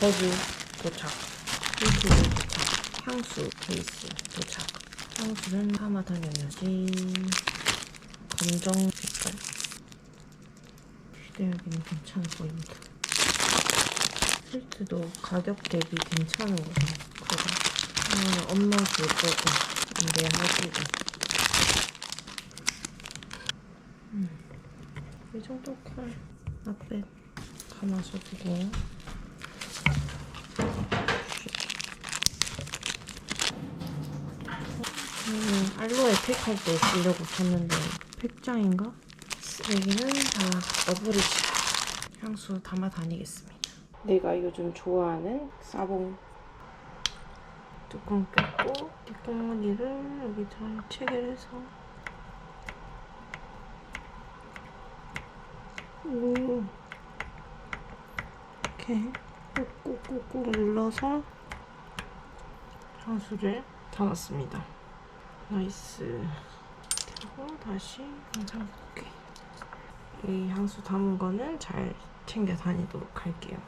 버즈 도착. 핑크도 도착. 향수 베이스 도착. 향수는 담아 다녀야지. 검정 색깔. 휴대하기는 괜찮아 보입니다. 힐트도 가격 대비 괜찮은 거 같아요. 그래서 엄마 줄 거고 내 하시고. 음. 이 정도 칼 앞에 감아서 두고 음, 알로에 팩할 때 쓰려고 샀는데 팩장인가? 쓰레기는 다 넣어버리자 향수 담아 다니겠습니다 내가 요즘 좋아하는 사봉 뚜껑 뺏고 뒷공무니를 여기 잘 체결해서 오. 이렇게 꾹꾹꾹꾹 눌러서 향수를 담았습니다. 나이스. 그리고 다시 영상 볼게. 이 향수 담은 거는 잘 챙겨 다니도록 할게요.